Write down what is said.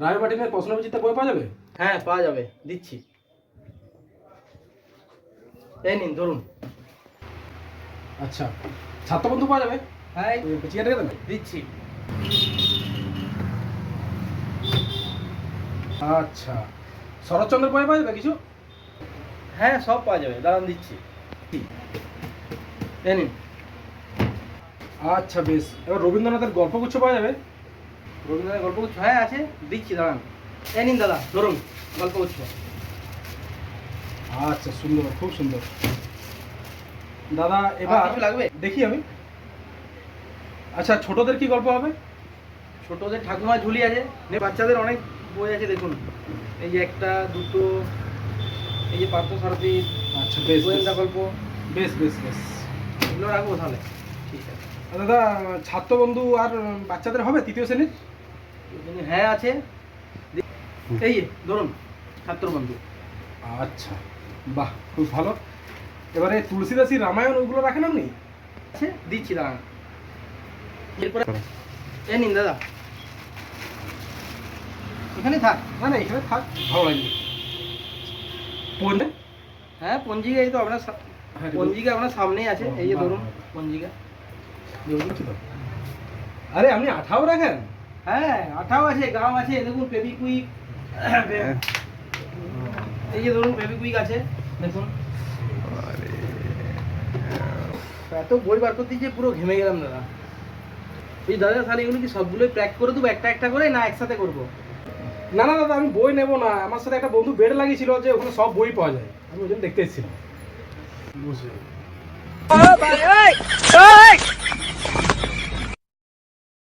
রায় মার্টিনের প্রশ্নবিচিত্রা বই পাওয়া যাবে? হ্যাঁ পাওয়া যাবে। দিচ্ছি। এই নিন ধরুন। আচ্ছা। ছাত্রবন্ধু পাওয়া যাবে? হ্যাঁ চিকেন রেখে দেবেন দিচ্ছি। আচ্ছা। শরৎচন্দ্র বই পাওয়া যাবে কিছু? হ্যাঁ সব পাওয়া যাবে। দাঁড়ান দিচ্ছি। এই নিন। আচ্ছা বেশ। এবার রবীন্দ্রনাথের গল্পগুচ্ছ পাওয়া যাবে? রবীন্দ্রনাথ গল্পগুচ্ছ হ্যাঁ আছে। দিচ্ছি দাঁড়ান। এই নিন দাদা ধরুন গল্পগুচ্ছ আচ্ছা সুন্দর খুব সুন্দর। দাদা এবার কিছু লাগবে? দেখি আমি। আচ্ছা ছোটদের কি গল্প হবে? ছোটদের ঠাকুমা ঝুলি আছে। বাচ্চাদের অনেক বই আছে দেখুন। এই যে একটা দুটো এই যে পার্থ সারথীর আচ্ছা বেশ গোয়েন্দা গল্প। বেশ বেশ বেশ। এগুলো রাখব তাহলে। ঠিক আছে। দাদা ছাত্রবন্ধু আর বাচ্চাদের হবে তৃতীয় শ্রেণির? হ্যাঁ আছে। এই ধরুন ছাত্রবন্ধু আচ্ছা বাহ খুব ভালো। এবারে তুলসীদাসী রামায়ণ ওইগুলো রাখেন আপনি? আছে দিচ্ছি দাঁড়ান। এরপরে এই নিন দাদা। এখানে থাক না না এখানে থাক ভালো লাগবে। পড়লে হ্যাঁ পঞ্জিকা এই তো আপনার হ্যাঁ, পঞ্জিকা আপনার সামনেই আছে এই যে ধরুন। পঞ্জিকা। আরে আপনি আঠাও রাখেন? হ্যাঁ আঠাও আছে গাম আছে দেখুন ফেবিকুইক এই যে ধরুন ফেবিকুইক আছে দেখুন। এত বই বার করতে গিয়ে পুরো ঘেমে গেলাম দাদা। এই দাদা তাহলে এগুলো কি সবগুলোই প্যাক করে দেবো একটা একটা করে না একসাথে করব? না না দাদা আমি বই নেব না। আমার সাথে একটা বন্ধু বেড লাগিয়েছিল যে ওখানে সব বই পাওয়া যায়। আমি ওই জন্য দেখতে এসেছিলাম। বুঝলি